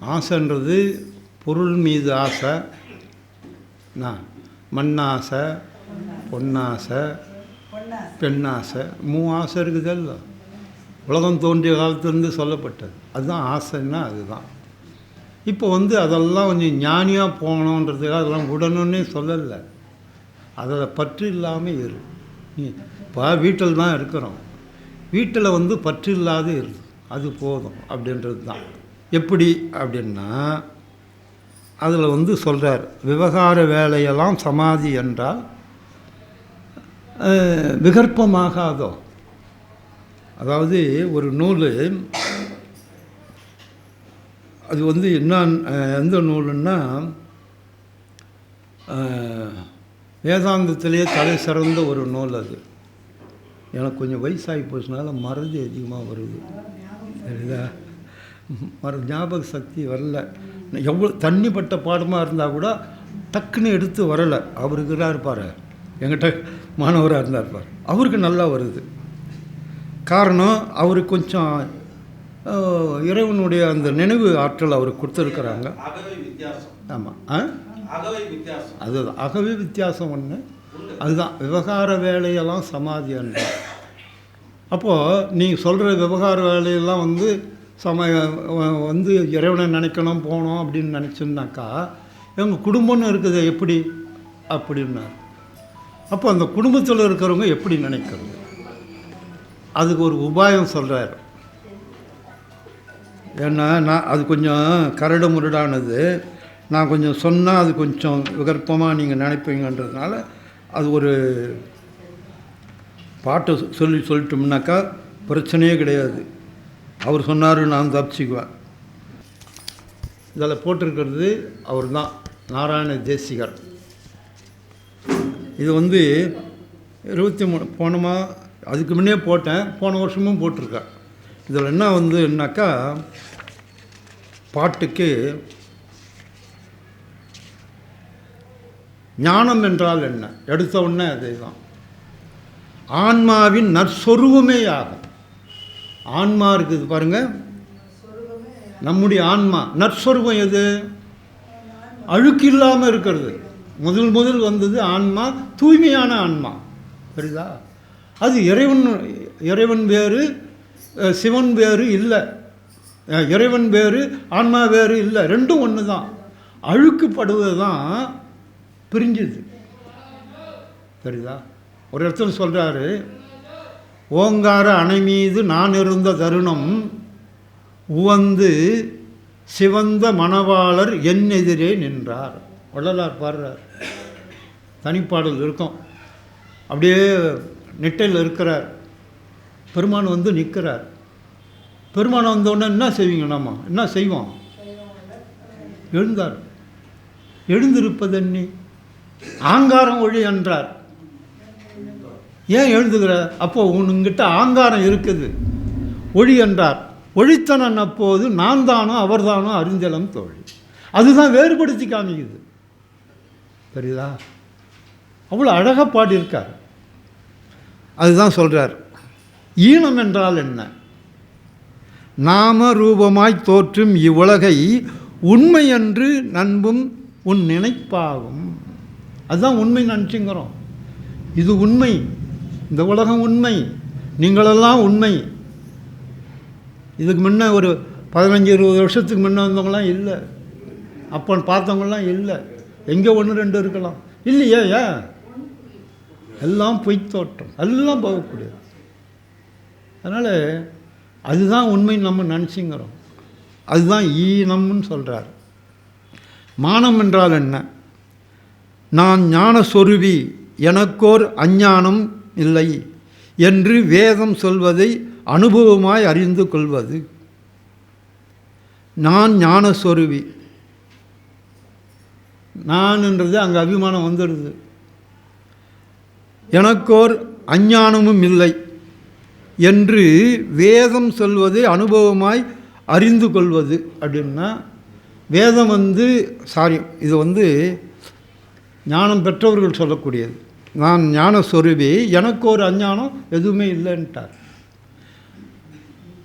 ஆசைன்றது பொருள் மீது ஆசை. என்ன மண்ணாசை பொன்னாசை பெண்ணாசை மூ ஆசை இருக்குதல்ல உலகம் தோன்றிய காலத்துலேருந்து சொல்லப்பட்டது. அதுதான் ஆசைன்னா அதுதான். இப்போ வந்து அதெல்லாம் கொஞ்சம் ஞானியாக போகணுன்றதுக்காக அதெல்லாம் உடனே சொல்லலை. அதில் பற்று இல்லாமல் இரு. இப்போ வீட்டில் தான் இருக்கிறோம். வீட்டில் வந்து பற்று இல்லாத இரு. அது போதும் அப்படின்றது தான் எப்படி அப்படின்னா அதில் வந்து சொல்கிறார் விவகார வேலையெல்லாம் சமாதி என்றால் விகற்பமாகாதோ? அதாவது ஒரு நூல் அது வந்து என்ன எந்த நூலுன்னா அஹ், வேதாந்தத்திலேயே தலை சிறந்த ஒரு நூல் அது. எனக்கு கொஞ்சம் வயசாகி போச்சுனால மறதி அதிகமாக வருது. சரிதா? மற ஞாபக சக்தி வரல. எவ்வளோ தண்ணிப்பட்ட பாடமாக இருந்தால் கூட டக்குன்னு எடுத்து வரலை. அவர் இருக்கிறார் பாரு எங்கிட்ட மாணவராக இருந்தார் பாரு அவருக்கு நல்லா வருது. காரணம் அவர் கொஞ்சம் இறைவனுடைய அந்த நினைவு ஆற்றல் அவருக்கு கொடுத்துருக்குறாங்க. ஆமாம் ஆ? அதுதான். அகவே வித்தியாசம் ஒன்று அதுதான். விவகார வேலையெல்லாம் சமாதி அப்போது நீங்கள் சொல்கிற விவகார வேலையெல்லாம் வந்து சம வந்து இறைவனை நினைக்கணும் போகணும் அப்படின்னு நினச்சோம்னாக்கா எங்கள் குடும்பம்னு இருக்குது எப்படி? அப்படின்னார். அப்போ அந்த குடும்பத்தில் இருக்கிறவங்க எப்படி நினைக்கிறது? அதுக்கு ஒரு உபாயம் சொல்கிறார் ஏன்னா நான் அது கொஞ்சம் கரடு முரடானது. நான் கொஞ்சம் சொன்னால் அது கொஞ்சம் விகற்பமாக நீங்கள் நினைப்பீங்கன்றதுனால அது ஒரு பாட்டை சொல்லி சொல்லிட்டோம்னாக்கா பிரச்சனையே கிடையாது. அவர் சொன்னார் நான் தப்பிச்சுக்குவேன் இதில் போட்டிருக்கிறது அவர் தான் நாராயண தேசிகர். இது வந்து இருபத்தி மூணு போனமா அதுக்கு முன்னே போட்டேன் போன வருஷமும் போட்டிருக்கேன் இதில் என்ன வந்து என்னாக்கா பாட்டுக்கு ஞானம் என்றால் என்ன? எடுத்த உடனே அதுதான். ஆன்மாவின் நற்சொருவமே ஆகும். ஆன்மா இருக்குது பாருங்க. நம்முடைய ஆன்மா நற்சொருவம் எது? அழுக்கு இல்லாமல் இருக்கிறது. முதல் முதல் வந்தது ஆன்மா தூய்மையான ஆன்மா. புரியுதா? அது இறைவன் இறைவன் வேறு சிவன் வேறு இல்லை. இறைவன் வேறு ஆன்மா வேறு இல்லை. ரெண்டும் ஒன்று தான் அழுக்குப்படுவது தான் பிரிஞ்சுது. சரிதா ஒரு இடத்துல சொல்கிறாரு ஓங்கார அணை மீது நான் இருந்த தருணம் உவந்து சிவந்த மணவாளர் என் எதிரே நின்றார். வள்ளலார் பாடுறார். தனிப்பாடல் இருக்கும். அப்படியே நெட்டையில் இருக்கிறார். பெருமான் வந்து நிற்கிறார். பெருமான் வந்தோடனே என்ன செய்வீங்க நம்ம? என்ன செய்வோம்? எழுந்தார். எழுந்திருப்பதென்னி? ஆங்காரம் ஒழி என்றார். ஏன் எழுதுகிற அப்போ உன்கிட்ட ஆங்காரம் இருக்குது. ஒழி என்றார். ஒழித்தனன் அப்போது நான் தானோ அவர்தானோ அறிஞ்சலம் தோழி அதுதான் வேறுபடுத்தி காமிக்குது. தெரியுதா அவ்வளோ அழகாக பாடியிருக்கார். அதுதான் சொல்கிறார் ஈனம் என்றால் என்ன? நாம ரூபமாய் தோற்றும் இவ்வுலகை உண்மை என்று நண்பும் உன் நினைப்பாகும். அதுதான் உண்மை நினச்சிங்கிறோம் இது உண்மை. இந்த உலகம் உண்மை நீங்களெல்லாம் உண்மை. இதுக்கு முன்ன ஒரு பதினஞ்சு இருபது வருஷத்துக்கு முன்ன வந்தவங்களாம் இல்லை. அப்போ பார்த்தவங்களாம் இல்லை. எங்கே ஒன்று ரெண்டு இருக்கலாம். இல்லையே ஏன் எல்லாம் பொய் தோட்டம் எல்லாம் போகக்கூடியது அதனால் அதுதான் உண்மை நம்ம நினச்சிங்கிறோம். அதுதான் ஈனம்னு சொல்கிறார் மானம் என்றால் என்ன? நான் ஞான சொருவி எனக்கோர் அஞ்ஞானம் இல்லை என்று வேதம் சொல்வதை அனுபவமாய் அறிந்து கொள்வது. நான் ஞானஸ்வருவி நான்ன்றது அங்கே அபிமானம் வந்துடுது. எனக்கோர் அஞ்ஞானமும் இல்லை என்று வேதம் சொல்வதை அனுபவமாய் அறிந்து கொள்வது அப்படின்னா வேதம் வந்து சாரி இது வந்து ஞானம் பெற்றவர்கள் சொல்லக்கூடியது. நான் ஞான சொருவி எனக்கு ஒரு அஞ்ஞானம் எதுவுமே இல்லைன்ட்டார்.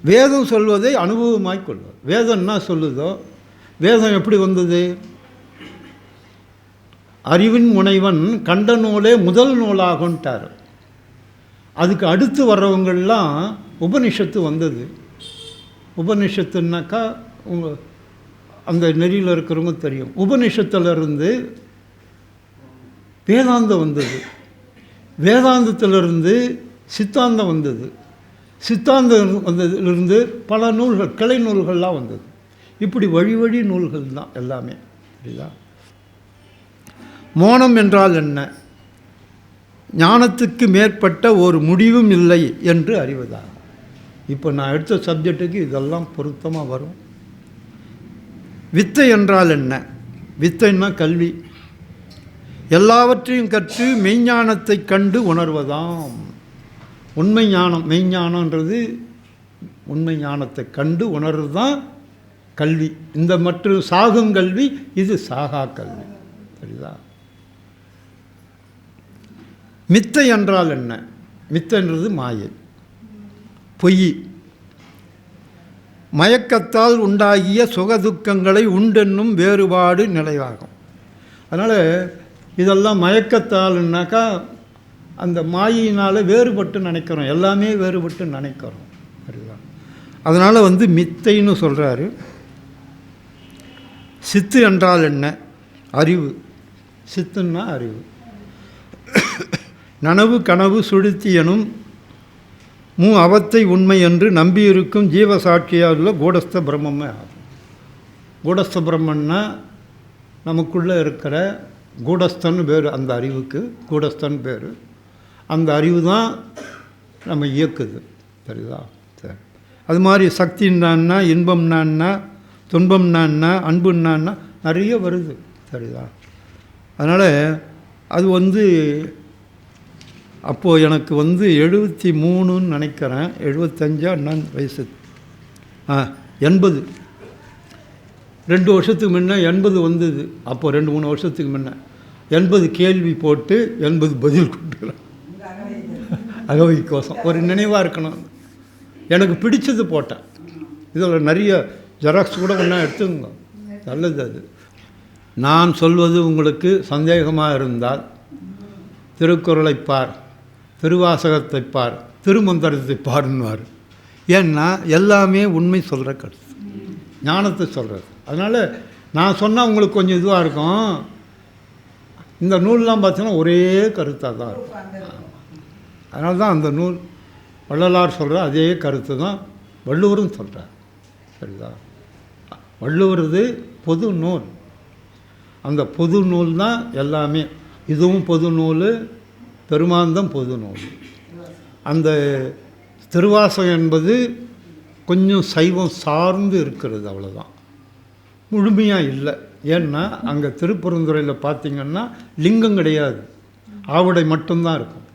வேதம் சொல்வதை அனுபவமாய் கொள்வது வேதம் என்ன சொல்லுதோ வேதம் எப்படி வந்தது? அறிவின் முனைவன் கண்ட நூலே முதல் நூலாகும்ட்டார். அதுக்கு அடுத்து வர்றவங்கள்லாம் உபனிஷத்து வந்தது. உபனிஷத்துனாக்கா உங்க அந்த நெறியில் இருக்கிறவங்க தெரியும். உபனிஷத்துலேருந்து வேதாந்தம் வந்தது. வேதாந்தத்திலிருந்து சித்தாந்தம் வந்தது. சித்தாந்தம் வந்ததிலிருந்து பல நூல்கள் கிளை நூல்கள்லாம் வந்தது. இப்படி வழி வழி நூல்கள் தான் எல்லாமே. புரியுதா? மோனம் என்றால் என்ன? ஞானத்துக்கு மேற்பட்ட ஒரு முடிவும் இல்லை என்று அறிவதாகும் இப்போ நான் எடுத்த சப்ஜெக்ட்டுக்கு இதெல்லாம் பொருத்தமாக வரும். வித்தை என்றால் என்ன? வித்தைன்னா கல்வி. எல்லாவற்றையும் கற்று மெய்ஞானத்தை கண்டு உணர்வதாம். உண்மை ஞானம் மெய்ஞானன்றது உண்மை ஞானத்தை கண்டு உணர்வு தான் கல்வி. இந்த மற்றும் சாகும் கல்வி இது சாகா கல்வி. சரிதா? மித்தை என்றால் என்ன? மித்தைன்றது மாயை. பொய். மயக்கத்தால் உண்டாகிய சுகதுக்கங்களை உண்டென்னும் வேறுபாடு நிலையாகும். அதனால் இதெல்லாம் மயக்கத்தால்னாக்கா அந்த மாயினால் வேறுபட்டு நினைக்கிறோம். எல்லாமே வேறுபட்டு நினைக்கிறோம். சரிதான் அதனால் வந்து மித்தைன்னு சொல்கிறாரு சித்து என்றால் என்ன? அறிவு. சித்துன்னா அறிவு. நனவு கனவு சுழுத்தி எனும் மூ அவத்தை உண்மை என்று நம்பியிருக்கும் ஜீவசாட்சியாக உள்ள கூடஸ்த பிரம்மமே ஆகும். கூடஸ்த பிரம்மன்னா நமக்குள்ளே இருக்கிற கூடஸ்தன் பேர் அந்த அறிவுக்கு கூடஸ்தன் பேர். அந்த அறிவு தான் நம்ம இயக்குது சரிதா சரி. அது மாதிரி சக்தின்னான்னா இன்பம்னான்னா துன்பம்னான்னா அன்புன்னான்னா நிறைய வருது சரிதா அதனால் அது வந்து அப்போது எனக்கு வந்து எழுபத்தி மூணுன்னு நினைக்கிறேன் எழுபத்தஞ்சா என்னன்னு வயசு. ஆ எண்பது. ரெண்டு வருஷத்துக்கு முன்னே எண்பது வந்தது. அப்போது ரெண்டு மூணு வருஷத்துக்கு முன்னே. எண்பது கேள்வி போட்டு எண்பது பதில் கொடுக்குறேன். அகவை கோசம் ஒரு நினைவாக இருக்கணும். எனக்கு பிடிச்சது போட்டேன் இதில் நிறைய ஜெராக்ஸ் கூட ஒன்றா எடுத்துங்க நல்லது அது. நான் சொல்வது உங்களுக்கு சந்தேகமாக இருந்தால் திருக்குறளை பார் திருவாசகத்தை பார் திருமந்திரத்தை பாருன்னுவார். ஏன்னா எல்லாமே உண்மை சொல்கிற கருத்து. ஞானத்தை சொல்கிறது அதனால் நான் சொன்னால் உங்களுக்கு கொஞ்சம் இதுவாக இருக்கும். இந்த நூல்லாம் பார்த்தீங்கன்னா ஒரே கருத்தாக தான் இருக்கும். அதனால தான் அந்த நூல் வள்ளலார் சொல்கிற அதே கருத்து தான் வள்ளுவரும் சொல்கிறார் சரிதா வள்ளுவரது பொது நூல். அந்த பொது நூல் தான் எல்லாமே. இதுவும் பொது நூல் பெருமாந்தம் பொது நூல். அந்த திருவாசகம் என்பது கொஞ்சம் சைவம் சார்ந்து இருக்கிறது அவ்வளோதான் முழுமையாக இல்லை. ஏன்னா அங்கே திருப்பெருந்துறையில் பார்த்தீங்கன்னா லிங்கம் கிடையாது. ஆவுடை மட்டும்தான் இருக்கும்.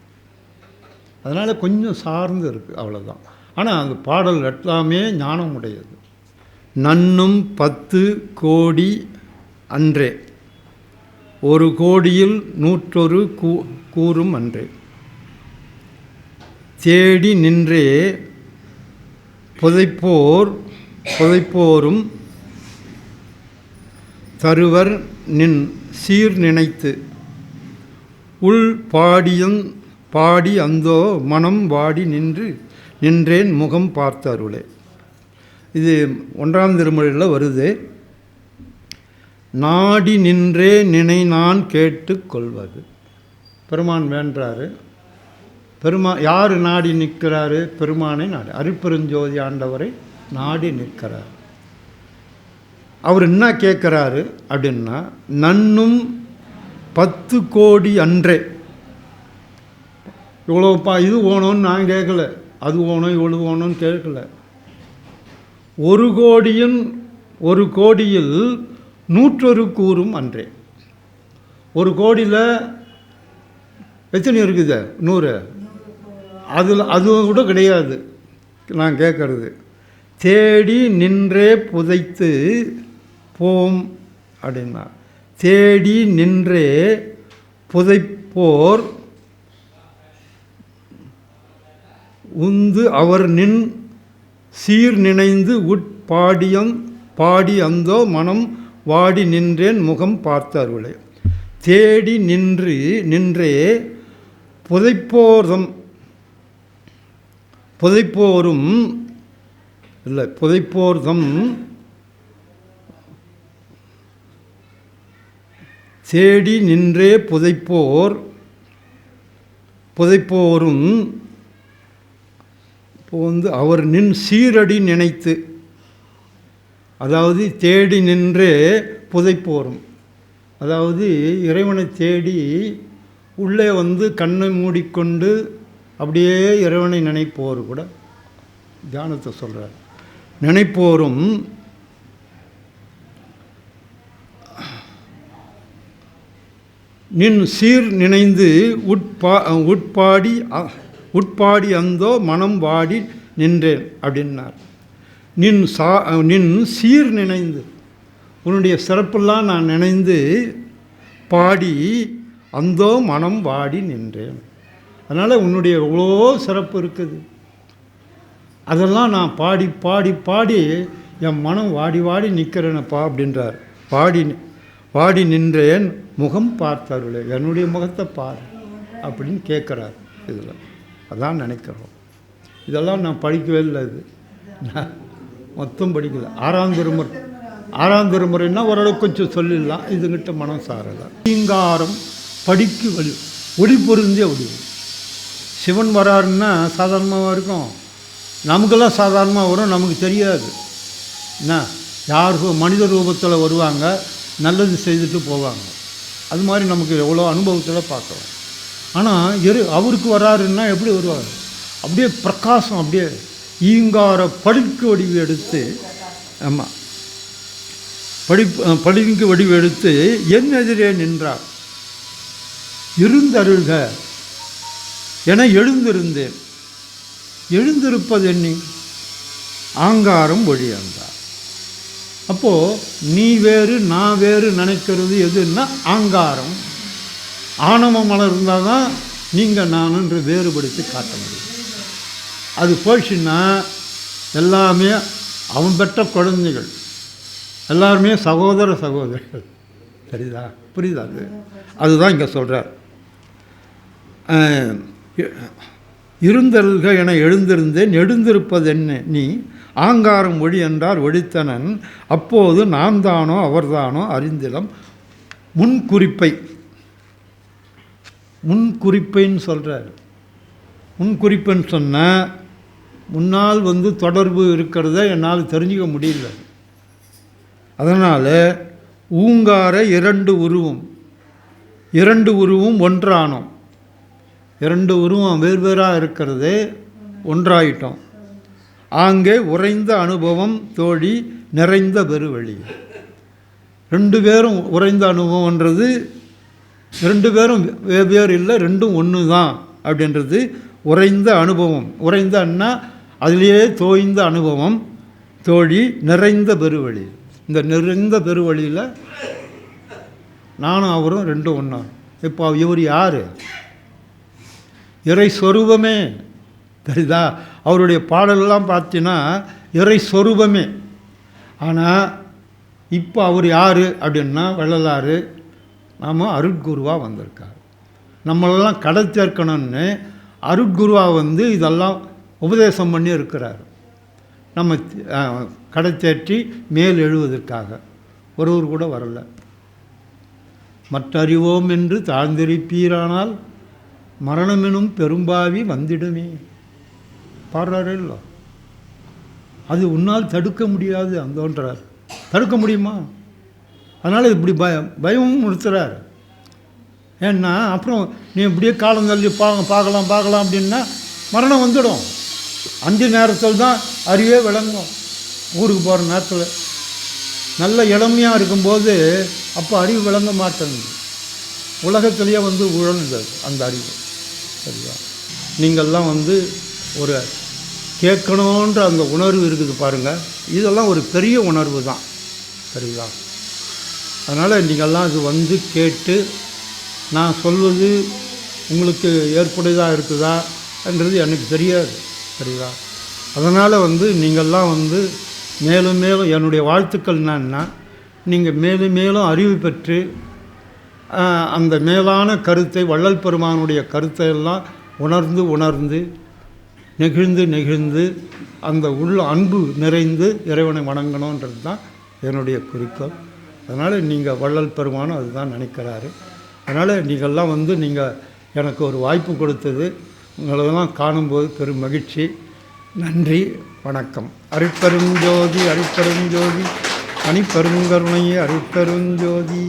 அதனால் கொஞ்சம் சார்ந்து இருக்குது அவ்வளோதான் ஆனால் அந்த பாடல் எல்லாமே ஞானம் உடையது. நன்னும் பத்து கோடி அன்றே. ஒரு கோடியில் நூற்றொரு கூ கூறும் அன்றே. தேடி நின்றே புதைப்போர் புதைப்போரும் தருவர் நின் சீர் நினைத்து. உள் பாடியும் பாடி அந்தோ மனம் வாடி நின்று நின்றேன் முகம் பார்த்த அருளே. இது ஒன்றாம் திருமொழியில் வருது. நாடி நின்றே நினை நான் கேட்டு கொள்வது. பெருமான் வேண்டாரு பெருமா யார் நாடி நிற்கிறாரு? பெருமானை நாடு. அருப்பெருஞ்சோதி ஆண்டவரை நாடி நிற்கிறார். அவர் என்ன கேட்குறாரு அப்படின்னா நன்னும் பத்து கோடி அன்றே. இவ்வளோ பா இது ஓணும்னு நான் கேட்கல. அது ஓணும் இவ்வளவு ஓணும்னு கேட்கல. ஒரு கோடியின் ஒரு கோடியில் நூற்றொரு கூறும் அன்றே. ஒரு கோடியில் எத்தனை இருக்குது? நூறு. அதில் அது கூட கிடையாது. நான் கேட்குறது. தேடி நின்றே புதைத்து போம் அப்படின்னா தேடி நின்றே புதைப்போர் உந்து அவர் நின் சீர் நினைந்து உட்பாடியம் பாடி அந்தோ மனம் வாடி நின்றேன் முகம் பார்த்தார்களே தேடி நின்று நின்றே புதைப்போர்தம் புதைப்போரும் இல்லை புதைப்போர்தம் தேடி நின்றே புதைப்போர் புதைப்போரும். இப்போ வந்து அவர் நின் சீரடி நினைத்து அதாவது தேடி நின்றே புதைப்போரும். அதாவது இறைவனை தேடி உள்ளே வந்து கண்ணை மூடிக்கொண்டு அப்படியே இறைவனை நினைப்போர் கூட. தியானத்தை சொல்கிறார் நினைப்போரும் நின் சீர் நினைந்து உட்பா உட்பாடி அ- உட்பாடி அந்தோ மனம் வாடி நின்றேன் அப்படின்னார். நின் சா நின் சீர் நினைந்து உன்னுடைய சிறப்பெல்லாம் நான் நினைந்து பாடி அந்தோ மனம் வாடி நின்றேன். அதனால் உன்னுடைய எவ்வளோ சிறப்பு இருக்குது. அதெல்லாம் நான் பாடி பாடி பாடி என் மனம் வாடி வாடி நிற்கிறேனப்பா அப்படின்றார். பாடி பாடி நின்றேன் முகம் பார்த்தார்களே என்னுடைய முகத்தை பார் அப்படின்னு கேட்குறார். இதில் அதான் நினைக்கிறோம். இதெல்லாம் நான் படிக்கவே இல்லை இது. நான் மொத்தம் படிக்கல. ஆறாம் திருமுறை. ஆறாம் திருமுறைன்னா ஓரளவுக்கு கொஞ்சம் சொல்லிடலாம். இதுங்கிட்ட மனம் சாரலை. தீங்காரம் படிக்கு வழி ஒளி பொருந்திய ஒளி. சிவன் வராருன்னா சாதாரணமாக இருக்கும்? நமக்கெல்லாம் சாதாரணமாக வரும் நமக்கு தெரியாது. என்ன? யார் மனித ரூபத்தில் வருவாங்க? நல்லது செய்துட்டு போவாங்க. அது மாதிரி நமக்கு எவ்வளோ அனுபவத்தில் பார்க்கலாம். ஆனால் எரு அவருக்கு வராருன்னா எப்படி வருவார்? அப்படியே பிரகாசம் அப்படியே ஈங்கார படுக்கு வடிவு எடுத்து ஆமாம் படி பளிங்கு வடிவு எடுத்து என் எதிரே நின்றார். இருந்தருள்க என எழுந்திருந்தேன். எழுந்திருப்பது என்னி? ஆங்காரம் வழியந்தார் அப்போது நீ வேறு நான் வேறு நினைக்கிறது எதுன்னா ஆங்காரம். ஆணவ மலர் இருந்தால் தான் நீங்கள் நானுன்று வேறுபடுத்தி காட்ட முடியும். அது போயிடுச்சுன்னா எல்லாமே அவன் பெற்ற குழந்தைகள். எல்லாருமே சகோதர சகோதரிகள். சரிதா? புரியுதா அது? அதுதான் இங்கே சொல்கிறார் இருந்தல்க என எழுந்திருந்தேன் நெடுந்திருப்பதென்ன நீ? ஆங்காரம் ஒளி என்றார் ஒழித்தனன் அப்போது நான் தானோ அவர்தானோ அறிந்திலம். முன்குறிப்பை. முன்குறிப்பைன்னு சொல்கிறார் முன்குறிப்புன்னு சொன்னால் முன்னால் வந்து தொடர்பு இருக்கிறத என்னால் தெரிஞ்சுக்க முடியல. அதனால் ஊங்கார இரண்டு உருவம். இரண்டு உருவம் ஒன்றானோம் இரண்டு உருவம் வேறுவேறாக இருக்கிறது. ஒன்றாயிட்டோம். ஆங்கே உறைந்த அனுபவம் தோழி நிறைந்த பெருவழி ரெண்டு பேரும் உறைந்த அனுபவம்ன்றது ரெண்டு பேரும் வெவ்வேறு இல்லை ரெண்டும் ஒன்று தான் அப்படின்றது உறைந்த அனுபவம். உறைந்த அதிலேயே தோய்ந்த அனுபவம் தோழி நிறைந்த பெருவழி இந்த நிறைந்த பெருவழியில் நானும் அவரும் ரெண்டும் ஒன்றா இப்போ இவர் யார்? இறை சொரூபமே. தெரியுதா? அவருடைய பாடலெல்லாம் பார்த்தீங்கன்னா இறை சொரூபமே. ஆனால் இப்போ அவர் யார் அப்படின்னா வள்ளலாறு நாம் அருட்குருவாக வந்திருக்கார். நம்மளெல்லாம் கடை சேர்க்கணும்னு அருட்குருவாக வந்து இதெல்லாம் உபதேசம் பண்ணி இருக்கிறார். நம்ம கடை தேற்றி மேல் எழுவதற்காக. ஒருவர் கூட வரல. மற்றறிவோம் என்று தாழ்ந்திருப்பீரானால் மரணமெனும் பெரும்பாவி வந்திடுமே. பாடுறாரு இல்லை. அது உன்னால் தடுக்க முடியாது அந்தோன்றார். தடுக்க முடியுமா? அதனால் இப்படி பயம் பயமும் நிறுத்துறார் ஏன்னா அப்புறம் நீ இப்படியே காலம் தள்ளி பா பார்க்கலாம் பார்க்கலாம் அப்படின்னா மரணம் வந்துடும். அந்த நேரத்தில் தான் அறிவே விளங்கும். ஊருக்கு போகிற நேரத்தில். நல்ல இளமையாக இருக்கும்போது அப்போ அறிவு விளங்க மாட்டேங்குது. உலகத்திலேயே வந்து உழந்தது அந்த அறிவு. சரியா? நீங்கள்லாம் வந்து ஒரு கேட்கணுன்ற அந்த உணர்வு இருக்குது பாருங்கள் இதெல்லாம் ஒரு பெரிய உணர்வு தான். சரிங்களா? அதனால் நீங்கள்லாம் இது வந்து கேட்டு நான் சொல்வது உங்களுக்கு ஏற்புடையதாக இருக்குதா என்றது எனக்கு தெரியாது. சரிங்களா? அதனால் வந்து நீங்கள்லாம் வந்து மேலும் மேலும் என்னுடைய வாழ்த்துக்கள் என்னன்னா நீங்கள் மேலும் மேலும் அறிவு பெற்று அந்த மேலான கருத்தை வள்ளல் பெருமானுடைய கருத்தை எல்லாம் உணர்ந்து உணர்ந்து நெகிழ்ந்து நெகிழ்ந்து அந்த உள்ள அன்பு நிறைந்து இறைவனை வணங்கணுன்றது தான் என்னுடைய குறிக்கோள். அதனால் நீங்கள் வள்ளல் பெருமானும் அதுதான் நினைக்கிறாரு. அதனால் நீங்கள்லாம் வந்து நீங்கள் எனக்கு ஒரு வாய்ப்பு கொடுத்தது. உங்களெல்லாம் காணும்போது பெரும் மகிழ்ச்சி. நன்றி வணக்கம். அருட்பெருஞ்சோதி அருட்பெருஞ்சோதி அணிப்பெருங்கருணை அருட்பெருஞ்சோதி.